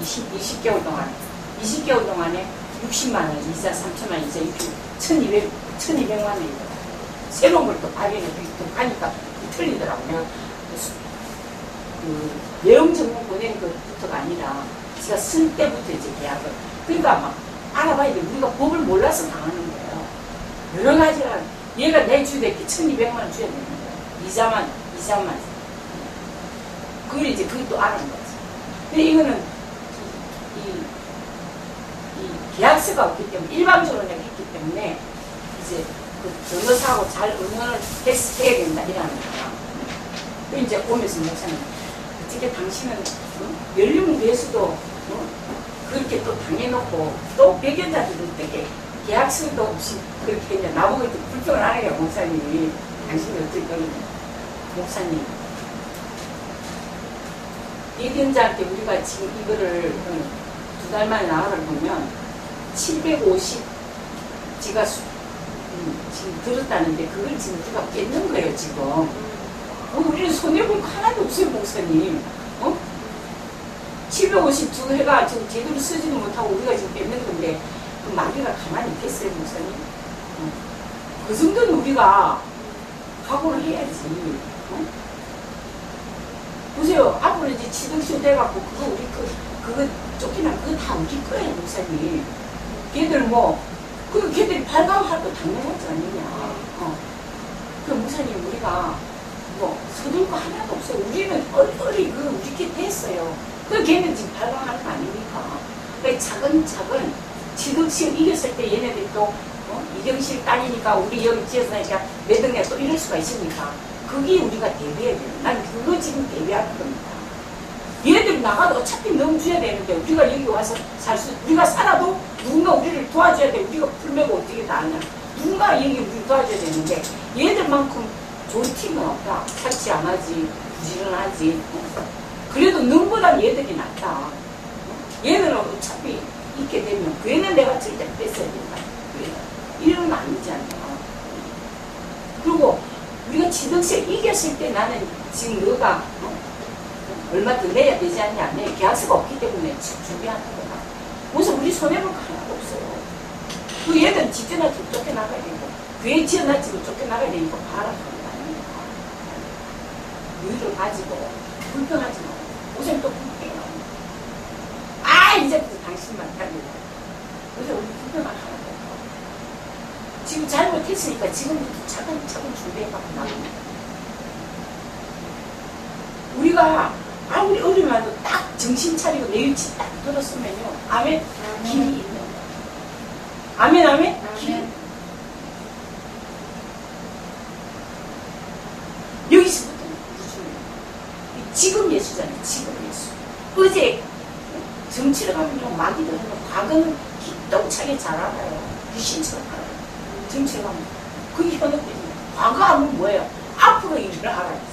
20, 20개월 동안 20개월 동안에 60만 원 이자 3천만 원 이자 이렇게 1200, 1200만 원이더라고요. 새로운 걸 또 발견해 또 하니까 틀리더라고요. 내가 수- 그 내용 전문 보낸 것부터가 아니라 제가 쓴 때부터 이제 계약을 그러니까 막 알아봐야 돼. 우리가 법을 몰라서 당하는 거예요. 여러 가지가 얘가 내줘야 될게 1200만 원 줘야 되는 거예요. 이자만 이자만 그걸 이제 그것도 알아는 거지. 근데 이거는 이, 이 계약서가 없기 때문에 일방적으로 내가 했기 때문에 이제 그 변호사하고 잘 의논을 했, 해야 된다 이라는 거야. 그 이제 오면서 목사님 어떻게 당신은 어? 연륜교에서도 어? 그렇게 또 당해놓고 또 배견자들도 되게 계약서도 없이 그렇게 이제 나보고 이제 불평을 하네요 목사님이 당신이 어떻게 그러냐 목사님 배견자한테 우리가 지금 이거를 두 달 만에 나가를 보면 750 지가 수- 음, 지금 들었다는데 그걸 지금 우리가 뺏는 거예요 지금 어, 우리는 손해볼 거 하나도 없어요 목사님 어? 750 해가 지금 제대로 쓰지도 못하고 우리가 지금 뺏는 건데 그 마귀가 가만히 있겠어요 목사님 어? 그 정도는 우리가 각오를 해야지 어? 보세요 앞으로 이제 지등쇼 돼갖고 그거 우리 그 그거 쫓기나 그거 다 우리 거예요 목사님 걔들 뭐, 그 걔들이 발광할 거 당연하지 않느냐. 어. 그 목사님, 우리가 뭐, 서둘 거 하나도 없어요. 우리는 얼얼이 그 우리 게 됐어요. 그 걔는 지금 발광하는 거 아닙니까? 그 차근차근 지득시험 이겼을 때 얘네들이 또, 어? 이경실 딸이니까 우리 여기 지어서니까 몇 등에 또 이럴 수가 있으니까. 그게 우리가 대비해야 돼요. 난 그거 지금 대비하는 겁니다. 나가도 어차피 넘줘야 되는데 우리가 여기 와서 살 수, 우리가 살아도 누군가 우리를 도와줘야 돼. 우리가 풀매고 어떻게 다 하냐. 누군가 여기 우리 도와줘야 되는데 얘들만큼 좋은 팀은 없다. 착취 안 하지, 부지런하지. 어? 그래도 눈보다 얘들이 낫다. 어? 얘들은 어차피 있게 되면 그 애는 내가 절대 뺏어야 된다. 그 이런 건 않나. 그리고 우리가 지덕세 이겼을 때 나는 지금 너가 어? 얼마 더 내야 되지 않냐. 내 계약서가 없기 때문에 지금 준비하는 거다. 무슨 우리 손해볼 거 하나도 없어요. 그 얘는 집주나지고 쫓겨나가야 되고, 그애 지어놨지고 쫓겨나가야 되니까 바람하는 거 아닙니까? 여유를 가지고, 불평하지 말고, 우선 또 불평해요. 아, 이제부터 당신만 달리고. 그래서 우리 불평할 하나도 없고. 지금 잘못했으니까 지금부터 차근차근 준비해갖고 나옵니다. 우리가 아무리 어리면 딱 정신 차리고 내 위치 딱 들었으면요. 아멘. 길이 있는 거야. 아멘, 아멘. 길. 여기서부터 무슨 지금 예수잖아요. 지금 예수. 어제 정치를 가면요. 마귀도 해요. 과거는 기똥차게 잘 알아요. 귀신처럼 알아요. 정치를 가면. 그게 현혹되지. 과거 하면 뭐예요? 앞으로 일을 알아야 돼.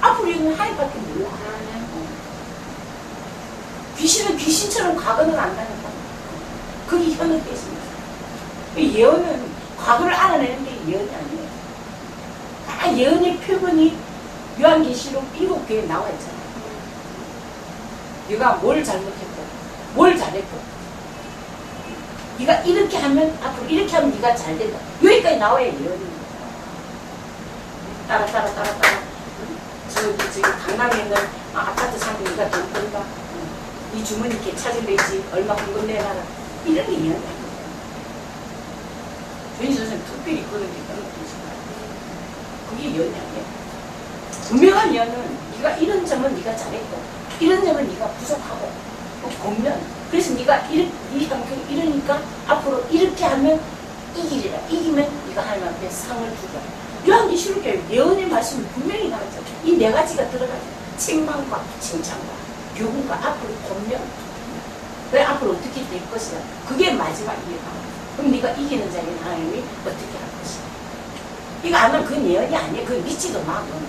앞으로 하나님밖에 몰라. 어. 귀신은 귀신처럼 과거는 안다니까. 그게 현혹되십니다. 예언은 과거를 알아내는 게 예언이 아니에요. 다 예언의 표본이 요한계시록 일곱 개에 나와 있잖아요. 네가 뭘 잘못했고, 뭘 잘했고, 네가 이렇게 하면 앞으로 이렇게 하면 네가 잘 된다. 여기까지 나와야 예언입니다. 따라 따라 따라 따라. 저기 저기 강남에 있는 아, 아파트 네가 돈 번다. 응. 이 주머니 이렇게 찾아내지 얼마 헌금 내놔라. 이런 게 아니에요. 조인 선생님 특별히 그런 게게 있어요. 그게 아니에요. 분명한 연은 네가 이런 점은 네가 잘했고 이런 점은 네가 부족하고 또 겉면 그래서 네가 이렇게 이러니까 앞으로 이렇게 하면 이기리라 이기면 네가 하나님 앞에 상을 주라 요한계시록에 예언의 말씀이 분명히 나왔죠 이네 가지가 들어가죠 책망과 칭찬과 교훈과 앞으로 겉면. 왜 앞으로 어떻게 될 것이다 그게 마지막 이해가 그럼 네가 이기는 자에게 하나님이 어떻게 할 것이다 이거 안 하면 그건 예언이 아니에요. 그건 믿지도 마 그건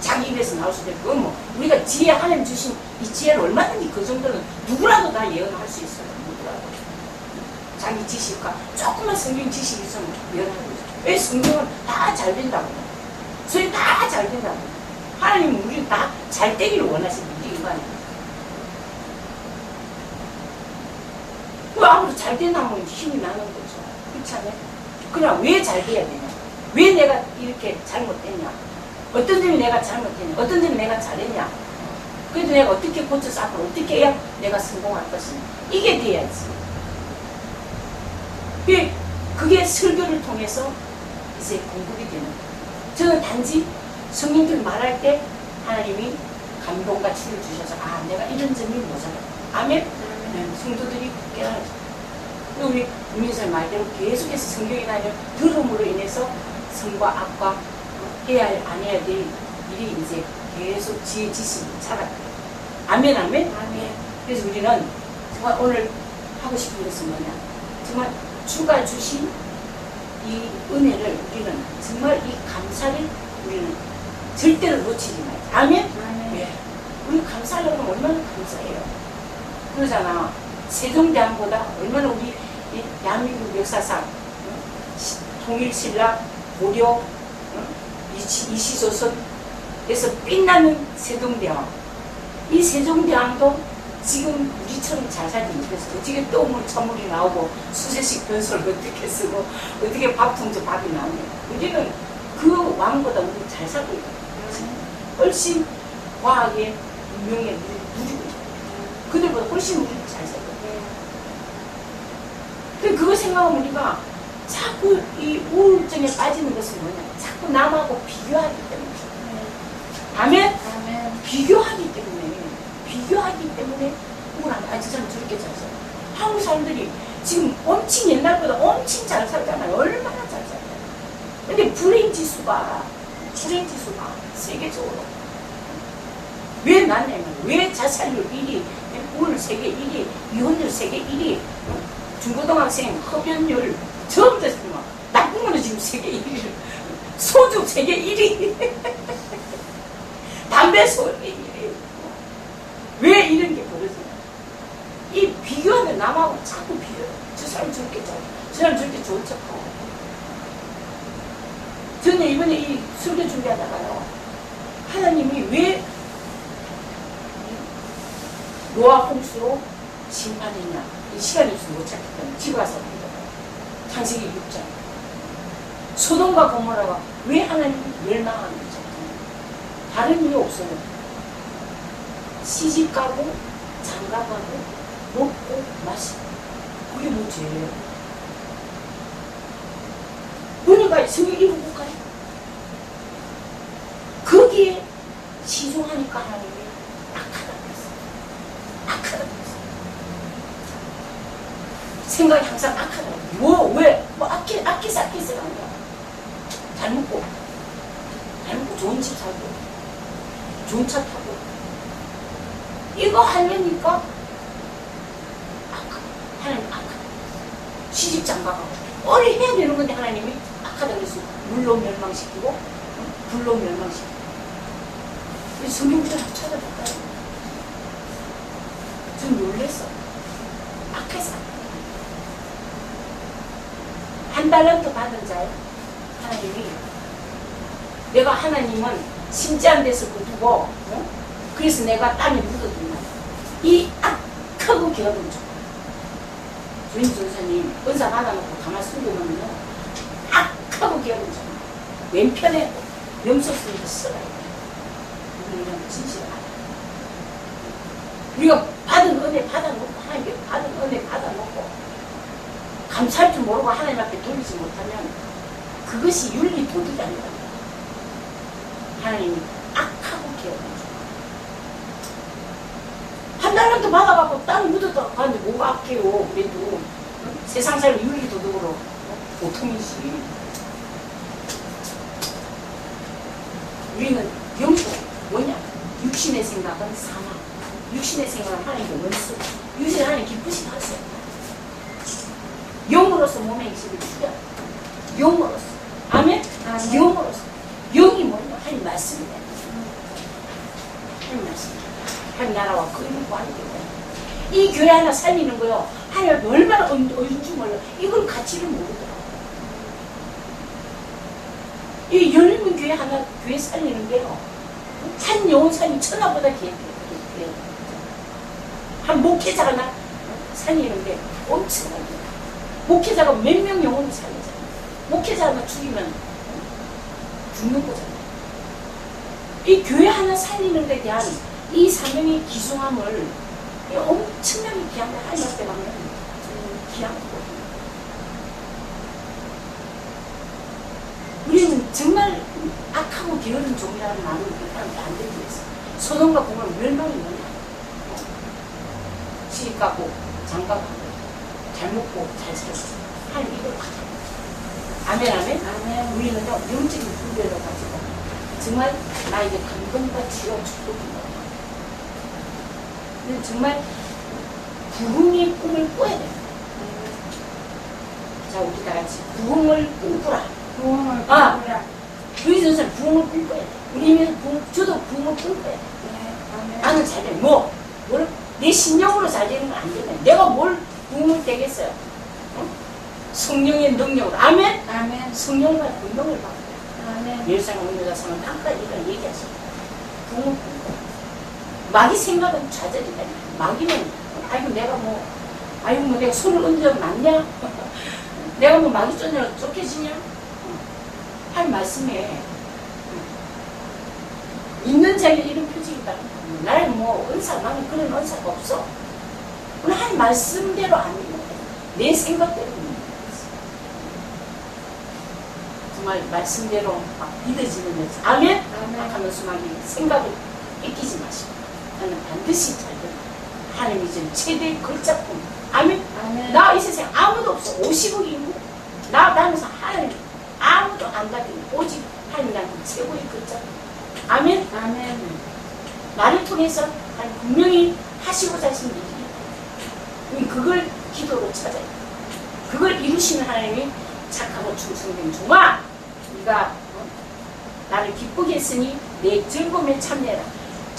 자기 입에서 나올 수도 있고 뭐 우리가 지혜 하나님 주신 이 지혜를 얼마든지 그 정도는 누구라도 다 예언할 수 있어요. 누구라도. 자기 지식과 조금만 성경 지식이 있으면 왜 성경은 다 잘 된다고 소리 다 잘 된다고 하나님은 우리 다 잘 되기를 원하시는 우리 인간이. 그 아무도 잘 된다면 힘이 나는 거죠. 그렇지 않아요? 그냥 왜 잘 돼야 되냐? 왜 내가 이렇게 잘못됐냐? 어떤 점이 내가 잘못했냐? 어떤 점이 내가 잘했냐? 그래도 내가 어떻게 고쳐서 앞으로 어떻게 해야 내가 성공할 것이냐? 이게 돼야지. 그게, 그게 설교를 통해서 이제 공급이 되는 거예요. 저는 단지 성령들 말할 때 하나님이 감동과 치를 주셔서 아 내가 이런 점이 모자라. 아멘. 네, 성도들이 깨달아요. 우리 문민설 말대로 계속해서 성경이 나면 들음으로 인해서 성과 악과 해야 할, 안 해야 될 일이 이제 계속 지혜 지식이 차가요. 아멘, 아멘. 아멘. 그래서 우리는 정말 오늘 하고 싶은 것은 뭐냐. 정말 주가 주신 이 은혜를 우리는 정말 이 감사를 우리는 절대로 놓치지 말자. 아멘? 아멘. 예. 우리 감사하려면 얼마나 감사해요. 그러잖아. 세종대왕보다 얼마나 우리 이 대한민국 역사상 통일신라, 고려? 이시, 이시조선에서 빛나는 세종대왕. 이 세종대왕도 지금 우리처럼 잘 살지 못해서 어떻게 똥물 찬물이 나오고 수세식 변소를 어떻게 쓰고 어떻게 밥통저 밥이 나오냐. 우리는 그 왕보다 우리 잘 살고 있거든요. 훨씬 과학에 문명에 누리고 있어요. 그들보다 훨씬 우리는 잘 살거든요. 근데 그거 생각하면 우리가 자꾸 이 우울증에 빠지는 것은 뭐냐. 자꾸 남하고 비교하기 때문에. 아멘? 아멘. 비교하기 때문에. 비교하기 때문에 우울한 아, 저 사람 저렇게 잘 살아. 한국 사람들이 지금 엄청 옛날보다 엄청 잘 살잖아요. 얼마나 잘 살아요. 근데 불행 지수가, 불행 지수가 세계적으로. 왜 났냐면, 왜 자살률 1위, 우울 세계 1위, 이혼율 세계 1위, 중고등학생 흡연율 처음 됐으면 나쁜 거는 지금 세계 1위. 소주 세계 1위. 담배 1위. 왜 이런 게 벌어지냐. 이 비교하는 남하고 자꾸 비교해. 저 사람 저렇게 잘, 저 사람 저렇게 좋은 척하고. 저는 이번에 이 설교 준비하다가요. 하나님이 왜 노아 홍수로 심판했냐. 이 시간이 없으면 못 찾기 때문에 집에 가서 보잖아요. 창세기 6장. 소돔과 고모라가 왜 하나님이 멸망하는지 다른 이유 없어요. 시집 가고 장가 가고 먹고 마시고 그게 뭐 죄예요? 보니까 성경 읽어볼까요? 거기에 시종하니까 하나님이 악하다 그랬어요. 악하다 그랬어요. 생각이 항상 악하다. 뭐, 왜? 뭐, 아끼, 아끼서 아끼서 한 거야. 잘 먹고, 잘 먹고 좋은 집 살고, 좋은 차 타고. 이거 하려니까, 악하 하나님 악하다. 시집 장가가고. 어리 해야 되는 건데 하나님이 악하다 그래서 물로 멸망시키고, 어? 불로 멸망시키고. 이 성경 구절 한번 찾아볼까요? 좀 놀랬어. 악해서. 한 달란트 받은 자요. 하나님이 내가 하나님은 심지한 데서 두고 어? 그래서 내가 땅에 묻어둔다. 이 악하고 기업은 줘. 주인 전사님 은사 받아놓고 가만 숨겨놓으면 악하고 기업은 줘. 왼편에 명소 쓰니까 써라요. 우리는 알아. 우리가 받은 은혜 받아놓고 하나님께 받은 은혜 받아놓고 감사할 줄 모르고 하나님 앞에 돌리지 못하면 그것이 윤리 도덕이 아니다. 하나님이 악하고 기억하죠. 한 달란트 받아갖고 땅 묻었다 가는데 뭐가 악해요. 그래도 어? 세상 살면 윤리 도덕으로 어? 보통이지. 우리는 영도 뭐냐? 육신의 생각은 사망. 육신의 생각은 하나님의 원수. 육신의 하나님 기쁘시 하세요. 영으로서 몸의 행실을 죽여. 영으로서. 아멘? 아멘. 영으로서. 영이 뭐냐? 하나님 말씀이다. 하나님 나라와 그 이름 구하는 게? 이 교회 하나 살리는 거요. 하나님 얼마나 어인 줄 몰라. 이걸 가치를 모르더라고. 이 열린 교회 하나, 교회 살리는 게요. 한 영혼산이 천하보다 귀해. 한 목회자가 나 살리는데 엄청나게. 목회자가 몇 명 영혼을 살리잖아. 목회자 하나 죽이면 죽는 거잖아. 이 교회 하나 살리는 데 대한 이 사명의 기중함을 이 엄청나게 귀한 거 하나님 앞에 가면 음, 귀한 거거든요. 우리는 정말 악하고 게으른 종이라는 말을 사람이 안 되기 위해서 소돔과 공을 멸망이 뭐냐? 시집 가고 장가 가고 잘 먹고 잘 살고 하나님 이걸 아멘 아멘. 아멘. 우리는 영적인 분별을 가지고 정말 나에게 감동과 치료 축복입니다 근 데 정말 부흥의 꿈을 꿔야 돼요 자 우리 다 같이 부흥을 꿈꾸라 부흥을 아. 꾸라. 우리 전사는 부흥을 꿈꿔야 돼. 우리 이면 부흥, 저도 부흥을 꿈꿔야 돼. 네. 나는 잘 돼. 뭐? 뭘? 내 신념으로 잘 되는 건 안 되면 내가 뭘 부흥을 되겠어요? 어? 성령의 능력으로. 아멘? 아멘. 성령과 능력을 받고. 아멘. 예루살렘 온유다성은 한가지 이런 얘기하시고. 부흥을 꿈꿔. 마귀 생각은 좌절이다. 마귀는, 아이고, 내가 뭐, 아이고, 뭐 내가 손을 얹어 맞냐? 내가 뭐 마귀 쫓느라 쫓겨지냐? 할 말씀에 있는 자에게 이런 표징이다. 나는 뭐 은사 나는 그런 은사가 없어. 오늘 한 말씀대로 거야. 내 생각대로. 정말 말씀대로 막 믿어지는 여자. 아멘? 아멘. 하는 수막이 생각을 뺏기지 마시고 나는 반드시 잘 된다. 하나님이 준 최대 걸작품. 아멘? 아멘. 나 이 세상 아무도 없어. 50억 인구. 나, 나는 하나님 아무도 안 가진 오직 하나님 나는 최고의 글자. 아멘. 아멘. 나를 통해서 하나님 분명히 하시고자 하신 일이 그걸 기도로 찾아야 돼. 그걸 이루시는 하나님이 착하고 충성된 종아, 네가 어? 나를 기쁘게 했으니 내 즐거움에 참여해라.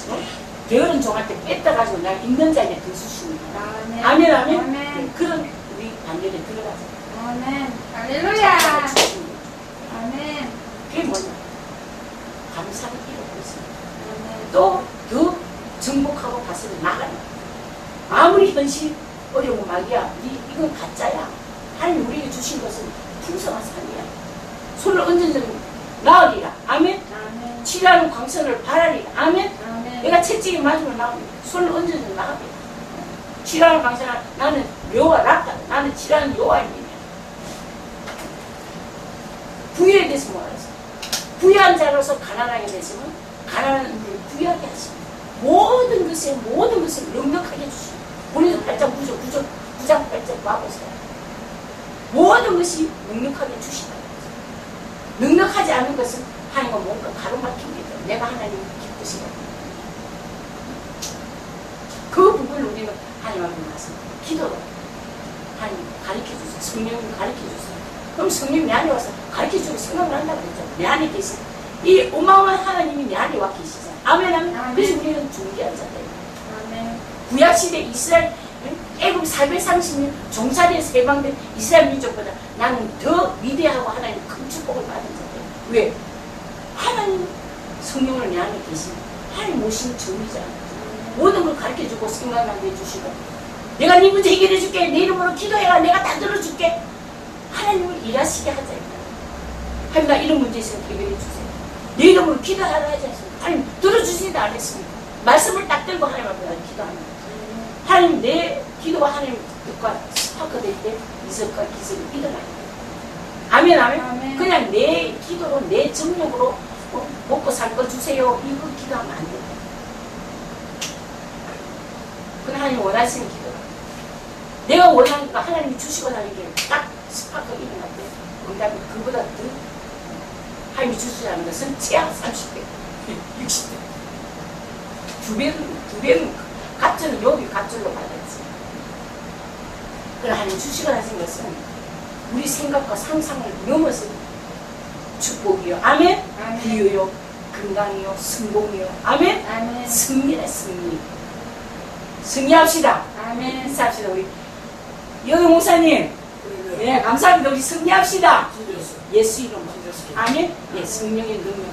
어? 게으른 종한테 뺐다가지고 나 있는 자에게 더 주십니다. 아멘. 아멘, 아멘. 그런 우리 반열에 들어가자. 아멘. 할렐루야. 아멘. 그게 뭐냐? 감사를 이루고 있습니다. 아멘. 또더 정복하고 가슴을 나가는. 아무리 현실 어려운 말이야. 이, 이건 가짜야. 하나님 우리에게 주신 것은 풍성한 삶이야. 손을 얹은 나으리라. 아멘. 아멘. 치라는 광선을 바라리라. 아멘. 채찍에 맞으면 나옵니다. 손을 얹어서 나갑니다. 치라는 광선을 나는 묘와 락다. 나는 치라는 요한입니다. 부여에 대해서 뭐하겠어? 부여한 자로서 가난하게 되시면 가난한 우리를 부여하게 하십니다. 모든 것에 모든 것을 넉넉하게 주시고 우리도 발짝 부족 부족 부장 발짝 와보세요. 모든 것이 넉넉하게 주시다. 넉넉하지 않은 것은 하나님과 뭔가 가로막힙니다. 내가 하나님 기쁘시다. 그 부분을 우리는 하나님 앞에 가서 기도로 하나님 가르쳐 주세요. 성령님 가르쳐 주세요. 그럼 성령 내 안에 와서 가르쳐 주고 생각을 한다고 그랬잖아요. 내 안에 계신 이 어마어마한 하나님이 내 안에 와 계시잖아요. 아멘 아멘. 아멘. 그래서 우리는 존귀한 자들. 아멘. 구약시대 이스라엘 애국 430년 종살이에 세방된 이스라엘 민족보다 나는 더 위대하고 하나님 큰 축복을 받은 자들. 왜? 하나님 성령을 내 안에 계신 하나님 모신 정의자. 모든 걸 가르쳐주고 생각나게 해주시고 내가 네 문제 해결해줄게 내 이름으로 기도해라 내가 다 들어줄게. 하나님을 일하시게 하자. 하나님 나 이런 문제 있으면 해결해주세요. 내 이름으로 기도하라 하지 않습니까? 하나님 들어주신다 안 했습니까 말씀을 딱 들고 하나님 앞에 기도하는 하나님 내 기도가 하나님 뜻과 스파크 될 때 이석과 기석이 일어나요. 아멘 아멘. 아멘. 그냥 내 기도로 내 정력으로 어, 먹고 살 거 주세요. 이거 기도하면 안 돼요 그건 하나님 원하시는 기도라. 내가 원하는 거 하나님이 주시고 나는 게딱 스파크 일어날 때 응답이 그보다 더 하나님이 주시라는 것은 최하 30배, 60배. 두 배는, 두 배는 갑절은 여기 갑절로 받았지. 그럼 하나님 주시고 나신 것은 우리 생각과 상상을 넘어서 축복이요. 아멘? 아멘. 비유요. 건강이요. 성공이요. 아멘? 아멘. 승리네 승리 승리합시다 아멘. 인사합시다 우리 여기 목사님 예 감사합니다 우리 승리합시다 예수 이름 아멘 예 성령의 능력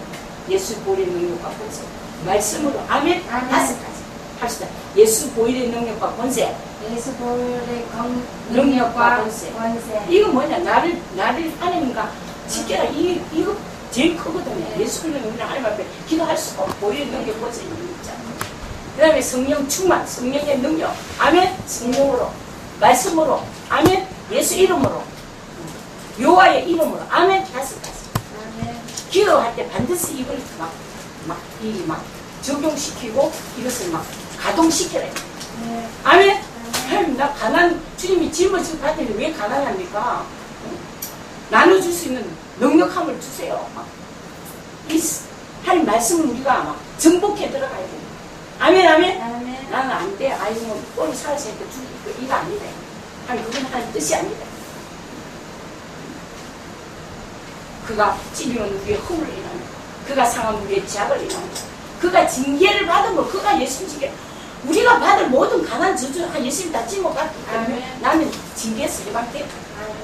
예수 보일의 능력과 권세. 말씀으로 아멘. 아멘. 다섯 가지. 합시다. 예수 보일의 능력과 권세. 예수 보혈의 건- 능력과 권세. 권세. 이거 뭐냐? 나를 나를 하나님과 지켜라. 이 이거 제일 크거든요. 네. 예수 그리스도 우리 하나님 앞에 기도할 수가 없고 보일의 능력 권세 있잖아. 그 다음에 성령 충만, 성령의 능력. 아멘. 성령으로, 말씀으로. 아멘. 예수 이름으로. 요하의 이름으로. 아멘. 다섯. 아멘. 기도할 때 반드시 이걸 막, 막, 이, 막, 적용시키고 이것을 막 가동시켜라. 네. 아멘? 하나님, 나 가난, 주님이 짊어지고 갔더니 왜 가난합니까? 응? 나눠줄 수 있는 능력함을 주세요. 막. 하나님 말씀을 우리가 막 정복해 들어가야 돼. 아멘, 아멘? 아멘. 나는 안 돼. 아이고, 뭐, 꼴 살았으니까 죽이고, 이거 아니다. 아니, 그건 하나님 뜻이 아니다. 그가 찌르면 우리의 허물을 일하는 그가 상하면 우리의 죄악을 일하는 그가 징계를 받은 거, 그가 예수님 징계. 우리가 받을 모든 가난 저주, 아, 예수님 다 짊어갔기 때문에 아멘. 나는 징계에서 해방돼.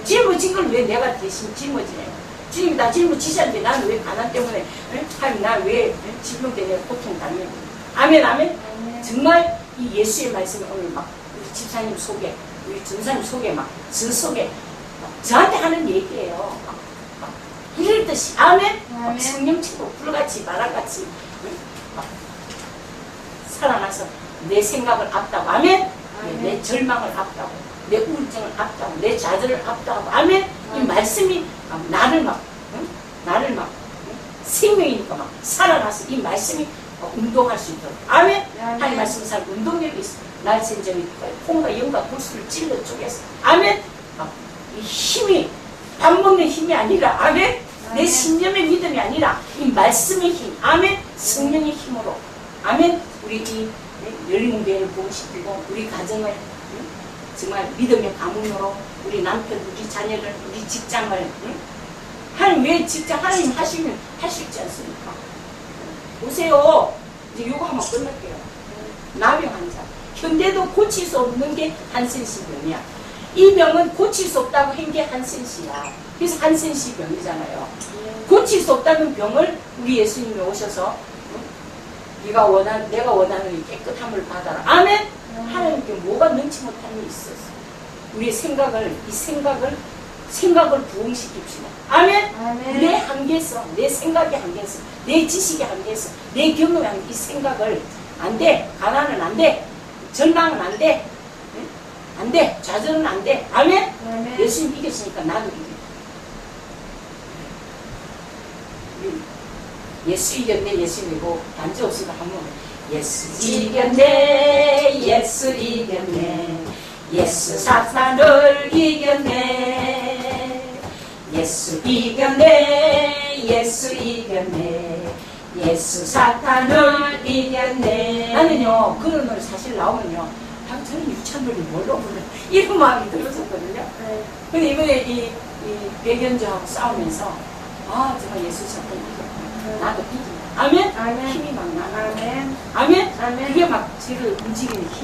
짊어진 걸 왜 내가 대신 짊어지냐. 주님이 다 짊어지셨는데 나는 왜 가난 때문에, 에? 하나님 나왜 질병 때문에 고통 당해. 아멘, 아멘. 정말 이 예수의 말씀을 오늘 막 우리 집사님 속에 우리 전사님 속에 막 저 속에 막 저한테 하는 얘기예요. 막, 막 이럴 듯이 아멘. 막 아멘. 성령치고 불같이 바람같이 살아나서 내 생각을 앞다고 아멘. 아멘. 내 절망을 앞다고 내 우울증을 앞다고 내 좌절을 앞다고 아멘. 이 아멘. 말씀이 막 나를 막 응? 나를 막 응? 생명이니까 막 살아나서 이 말씀이 막 운동할 수 있도록 아멘. 하나님 말씀 살 운동력이 있어. 날 생점이 콩과 영과 불수를 찔러 쪼개서 아멘. 막이 힘이 밥 먹는 힘이 아니라 아멘. 내 아멘. 신념의 믿음이 아니라 이 말씀의 힘 아멘. 성령의 힘으로 아멘. 우리 이 열린 교회를 보고 싶고 우리 가정을 응? 정말 믿음의 가문으로 우리 남편, 우리 자녀를, 우리 직장을 응? 하나님 왜 직장 하나님 하시면 할수 있지 않습니까? 보세요. 이제 요거 한번 끝낼게요. 나병 환자. 현대도 고칠 수 없는 게 한센시 병이야. 이 병은 고칠 수 없다고 한 게 한센시야. 그래서 한센시 병이잖아요. 고칠 수 없다는 병을 우리 예수님이 오셔서 응? 네가 원하는 내가 원하는 이 깨끗함을 받아라. 아멘. 하나님께 뭐가 능치 못한 게 있었어. 우리의 생각을 이 생각을 생각을 부흥시킵시다. 아멘. 아멘. 내 한계성, 내 생각의 한계성, 내 지식의 한계성, 내 경험의 한계, 이 생각을 안 돼. 가난은 안 돼. 절망은 안 돼. 응? 안 돼. 좌절은 안 돼. 아멘. 아멘. 예수님 이겼으니까 나도 이겨. 예수 이겼네, 예수 이기고 단지 없으면 한번 예수 이겼네, 예수 이겼네, 예수 사탄을 이겼네, 예수 이겼네, 예수 이겼네, 예수 사탄을 이겼네. 나는요 그런 노래 사실 나오면요, 아 저는 유치한 노래 뭘로 부르 이런 마음이 들었었거든요. 네. 근데 이번에 이, 이 백연주하고 싸우면서 아 제가 예수 사탄 이겼구나. 나도 이긴다. 아멘? 아멘. 힘이 막 나. 아멘. 아멘? 아멘. 그게 막 저를 움직이는 힘.